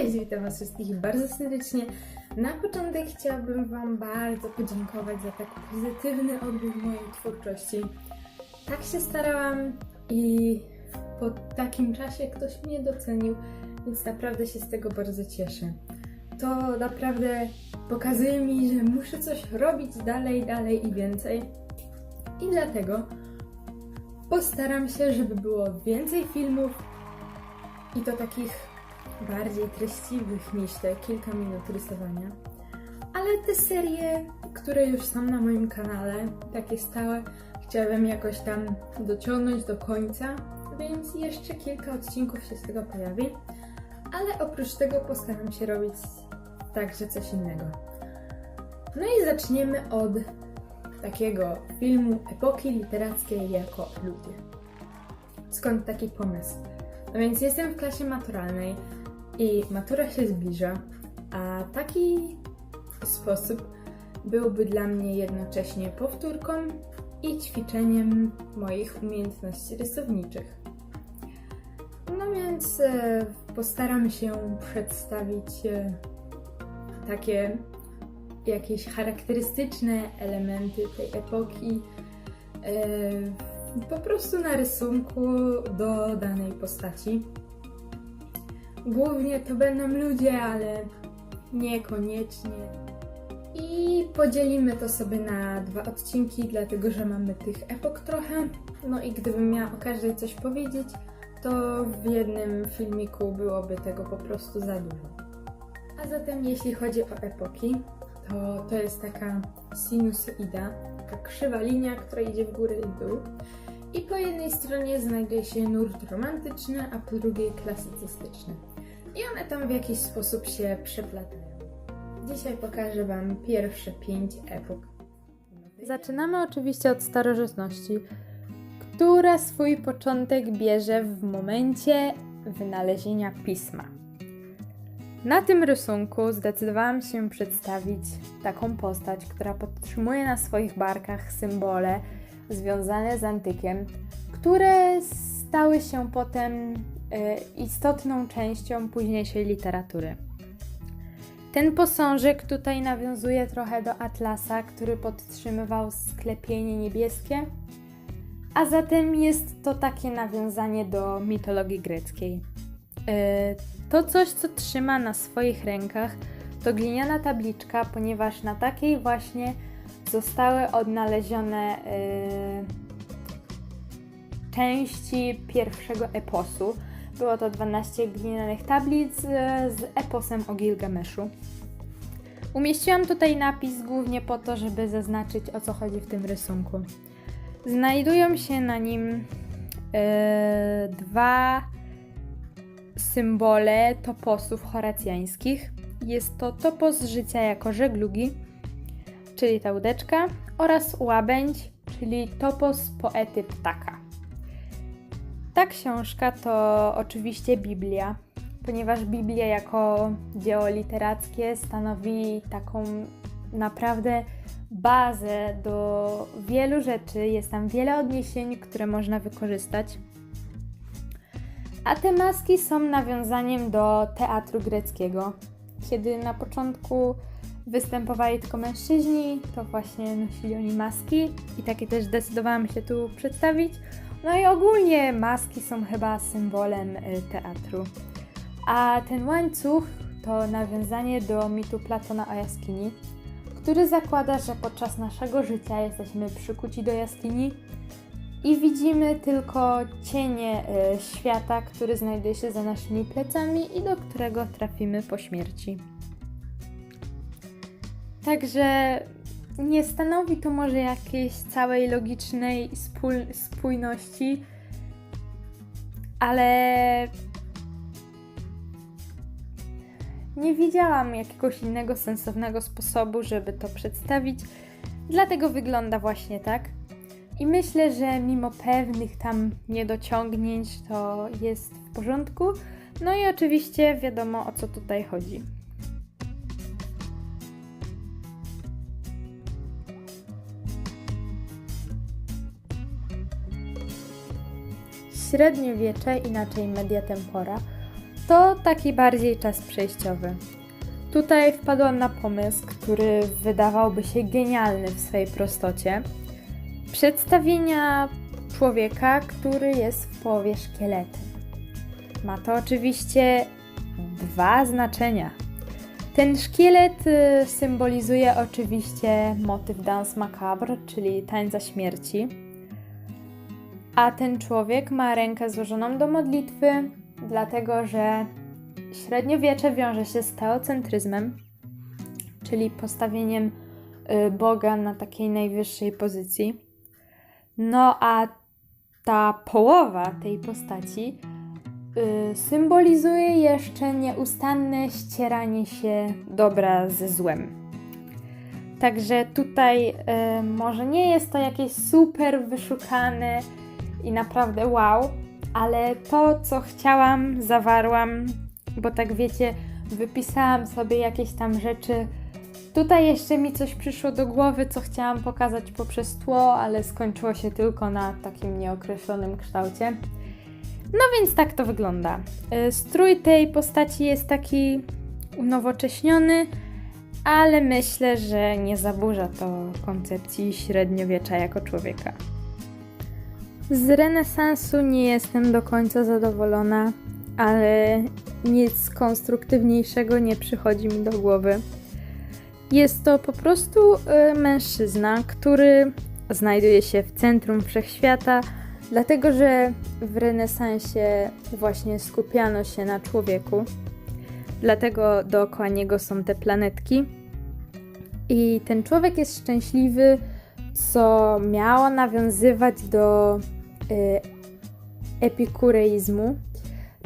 Cześć, witam Was wszystkich bardzo serdecznie. Na początek chciałabym Wam bardzo podziękować za tak pozytywny odbiór mojej twórczości. Tak się starałam i po takim czasie ktoś mnie docenił, więc naprawdę się z tego bardzo cieszę. To naprawdę pokazuje mi, że muszę coś robić dalej, dalej i więcej. I dlatego postaram się, żeby było więcej filmów i to takich bardziej treściwych niż te kilka minut rysowania. Ale te serie, które już są na moim kanale, takie stałe, chciałabym jakoś tam dociągnąć do końca, więc jeszcze kilka odcinków się z tego pojawi. Ale oprócz tego postaram się robić także coś innego. No i zaczniemy od takiego filmu epoki literackiej jako ludzie. Skąd taki pomysł? No więc jestem w klasie maturalnej i matura się zbliża, a taki sposób byłby dla mnie jednocześnie powtórką i ćwiczeniem moich umiejętności rysowniczych. No więc e, postaram się przedstawić e, takie jakieś charakterystyczne elementy tej epoki e, po prostu na rysunku do danej postaci. Głównie to będą ludzie, ale niekoniecznie. I podzielimy to sobie na dwa odcinki, dlatego że mamy tych epok trochę. No i gdybym miała o każdej coś powiedzieć, to w jednym filmiku byłoby tego po prostu za dużo. A zatem jeśli chodzi o epoki, to to jest taka sinusoida, taka krzywa linia, która idzie w górę i w dół. I po jednej stronie znajduje się nurt romantyczny, a po drugiej klasycystyczny. I one tam w jakiś sposób się przeplatają. Dzisiaj pokażę Wam pierwsze pięć epok. Zaczynamy oczywiście od starożytności, która swój początek bierze w momencie wynalezienia pisma. Na tym rysunku zdecydowałam się przedstawić taką postać, która podtrzymuje na swoich barkach symbole związane z antykiem, które stały się potem istotną częścią późniejszej literatury. Ten posążek tutaj nawiązuje trochę do Atlasa, który podtrzymywał sklepienie niebieskie, a zatem jest to takie nawiązanie do mitologii greckiej. Y, to coś, co trzyma na swoich rękach, to gliniana tabliczka, ponieważ na takiej właśnie zostały odnalezione y, części pierwszego eposu. Było to 12 glinianych tablic y, z eposem o Gilgameszu. Umieściłam tutaj napis głównie po to, żeby zaznaczyć o co chodzi w tym rysunku. Znajdują się na nim y, dwa symbole toposów horacjańskich. Jest to topos życia jako żeglugi, czyli ta łódeczka, oraz łabędź, czyli topos poety ptaka. Ta książka to oczywiście Biblia, ponieważ Biblia jako dzieło literackie stanowi taką naprawdę bazę do wielu rzeczy. Jest tam wiele odniesień, które można wykorzystać. A te maski są nawiązaniem do teatru greckiego. Kiedy na początku występowali tylko mężczyźni, to właśnie nosili oni maski i takie też zdecydowałam się tu przedstawić. No i ogólnie maski są chyba symbolem y, teatru. A ten łańcuch to nawiązanie do mitu Platona o jaskini, który zakłada, że podczas naszego życia jesteśmy przykuci do jaskini i widzimy tylko cienie y, świata, który znajduje się za naszymi plecami i do którego trafimy po śmierci. Także nie stanowi to może jakiejś całej logicznej spój- spójności, ale nie widziałam jakiegoś innego sensownego sposobu, żeby to przedstawić, dlatego wygląda właśnie tak. I myślę, że mimo pewnych tam niedociągnięć to jest w porządku. No i oczywiście wiadomo o co tutaj chodzi. Średniowiecze, inaczej media tempora, to taki bardziej czas przejściowy. Tutaj wpadłam na pomysł, który wydawałby się genialny w swej prostocie. Przedstawienia człowieka, który jest w połowie szkieletem. Ma to oczywiście dwa znaczenia. Ten szkielet y, symbolizuje oczywiście motyw Dance Macabre, czyli tańca śmierci. A ten człowiek ma rękę złożoną do modlitwy, dlatego że średniowiecze wiąże się z teocentryzmem, czyli postawieniem y, Boga na takiej najwyższej pozycji. No a ta połowa tej postaci y, symbolizuje jeszcze nieustanne ścieranie się dobra ze złem. Także tutaj y, może nie jest to jakieś super wyszukane i naprawdę wow, ale to, co chciałam, zawarłam, bo tak wiecie, wypisałam sobie jakieś tam rzeczy. Tutaj jeszcze mi coś przyszło do głowy, co chciałam pokazać poprzez tło, ale skończyło się tylko na takim nieokreślonym kształcie. No więc tak to wygląda. Y, Strój tej postaci jest taki unowocześniony, ale myślę, że nie zaburza to koncepcji średniowiecza jako człowieka. Z renesansu nie jestem do końca zadowolona, ale nic konstruktywniejszego nie przychodzi mi do głowy. Jest to po prostu y, mężczyzna, który znajduje się w centrum wszechświata, dlatego że w renesansie właśnie skupiano się na człowieku. Dlatego dookoła niego są te planetki. I ten człowiek jest szczęśliwy, co miało nawiązywać do epikureizmu,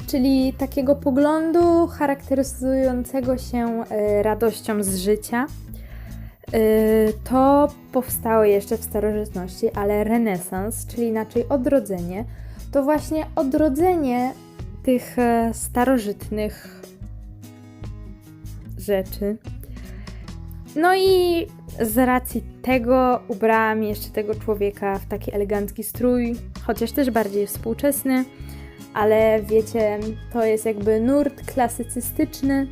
czyli takiego poglądu charakteryzującego się y, radością z życia. Y, To powstało jeszcze w starożytności, ale renesans, czyli inaczej odrodzenie, to właśnie odrodzenie tych e, starożytnych rzeczy. No i z racji tego ubrałam jeszcze tego człowieka w taki elegancki strój, chociaż też bardziej współczesny, ale wiecie, to jest jakby nurt klasycystyczny,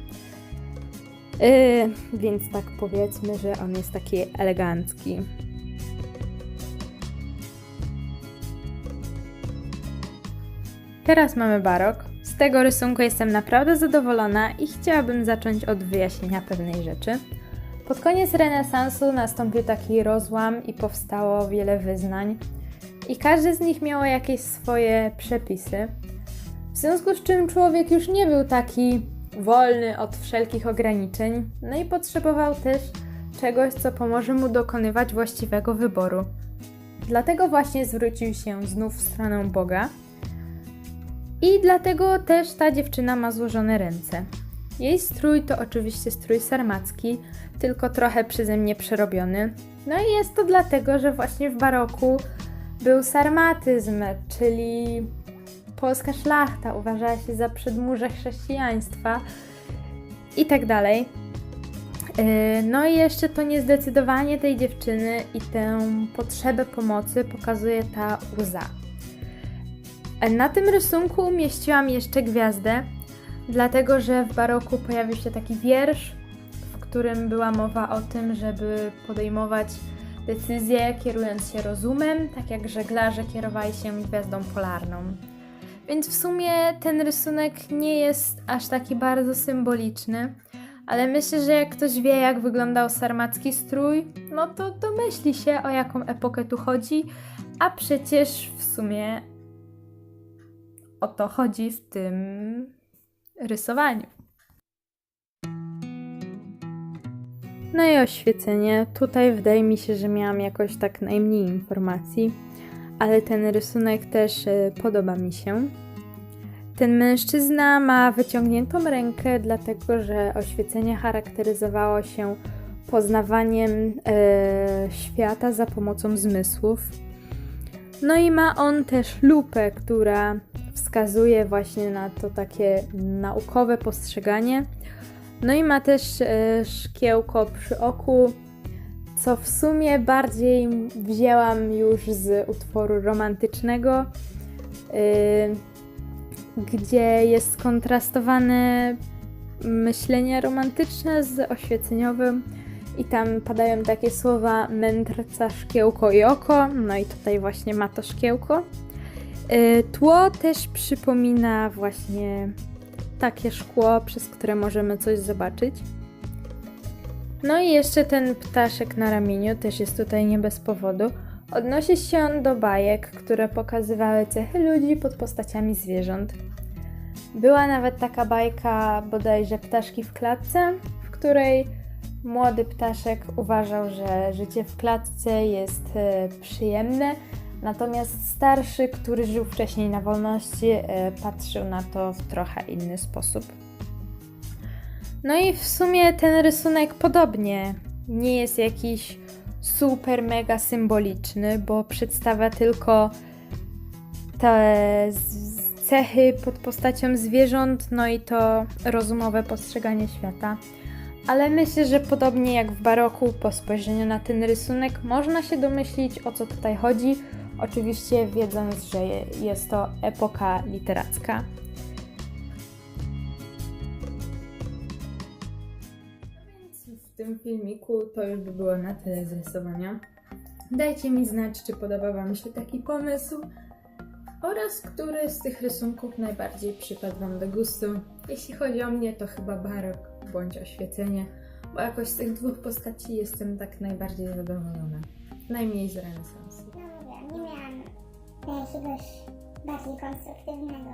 yy, więc tak powiedzmy, że on jest taki elegancki. Teraz mamy barok. Z tego rysunku jestem naprawdę zadowolona i chciałabym zacząć od wyjaśnienia pewnej rzeczy. Pod koniec renesansu nastąpił taki rozłam i powstało wiele wyznań, i każdy z nich miało jakieś swoje przepisy. W związku z czym człowiek już nie był taki wolny od wszelkich ograniczeń, no i potrzebował też czegoś, co pomoże mu dokonywać właściwego wyboru. Dlatego właśnie zwrócił się znów w stronę Boga. I dlatego też ta dziewczyna ma złożone ręce. Jej strój to oczywiście strój sarmacki, tylko trochę przeze mnie przerobiony. No i jest to dlatego, że właśnie w baroku był sarmatyzm, czyli polska szlachta uważała się za przedmurze chrześcijaństwa i tak dalej. Yy, No i jeszcze to niezdecydowanie tej dziewczyny i tę potrzebę pomocy pokazuje ta łza. Na tym rysunku umieściłam jeszcze gwiazdę, dlatego że w baroku pojawił się taki wiersz, którym była mowa o tym, żeby podejmować decyzje kierując się rozumem, tak jak żeglarze kierowali się gwiazdą polarną. Więc w sumie ten rysunek nie jest aż taki bardzo symboliczny, ale myślę, że jak ktoś wie, jak wyglądał sarmacki strój, no to domyśli się, o jaką epokę tu chodzi, a przecież w sumie o to chodzi w tym rysowaniu. No i oświecenie. Tutaj wydaje mi się, że miałam jakoś tak najmniej informacji, ale ten rysunek też e, podoba mi się. Ten mężczyzna ma wyciągniętą rękę, dlatego że oświecenie charakteryzowało się poznawaniem e, świata za pomocą zmysłów. No i ma on też lupę, która wskazuje właśnie na to takie naukowe postrzeganie. No i ma też e, szkiełko przy oku, co w sumie bardziej wzięłam już z utworu romantycznego. E, gdzie jest skontrastowane myślenie romantyczne z oświeceniowym i tam padają takie słowa mędrca, szkiełko i oko, no i tutaj właśnie ma to szkiełko. Y, Tło też przypomina właśnie takie szkło, przez które możemy coś zobaczyć. No i jeszcze ten ptaszek na ramieniu też jest tutaj nie bez powodu. Odnosi się on do bajek, które pokazywały cechy ludzi pod postaciami zwierząt. Była nawet taka bajka, bodajże Ptaszki w klatce, w której młody ptaszek uważał, że życie w klatce jest e, przyjemne, natomiast starszy, który żył wcześniej na wolności, e, patrzył na to w trochę inny sposób. No i w sumie ten rysunek podobnie nie jest jakiś super mega symboliczny, bo przedstawia tylko te cechy pod postacią zwierząt, no i to rozumowe postrzeganie świata. Ale myślę, że podobnie jak w baroku, po spojrzeniu na ten rysunek, można się domyślić o co tutaj chodzi. Oczywiście wiedząc, że je- jest to epoka literacka. W tym filmiku to już by było na tyle z rysowania. Dajcie mi znać, czy podoba Wam się taki pomysł oraz który z tych rysunków najbardziej przypadł Wam do gustu. Jeśli chodzi o mnie, to chyba barok bądź oświecenie, bo jakoś z tych dwóch postaci jestem tak najbardziej zadowolona. Najmniej z renesansu. Nie miałam jakiegoś bardziej konstruktywnego.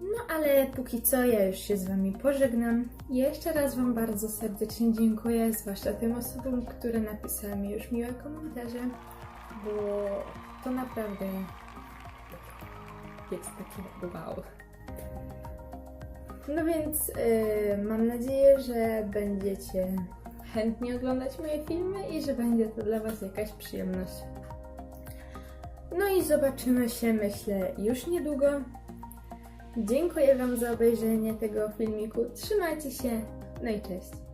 No ale póki co ja już się z Wami pożegnam. Jeszcze raz Wam bardzo serdecznie dziękuję, zwłaszcza tym osobom, które napisały mi już miłe komentarze, bo to naprawdę jest takie wow. No więc yy, mam nadzieję, że będziecie chętnie oglądać moje filmy i że będzie to dla Was jakaś przyjemność. No i zobaczymy się, myślę, już niedługo. Dziękuję Wam za obejrzenie tego filmiku. Trzymajcie się, no i cześć.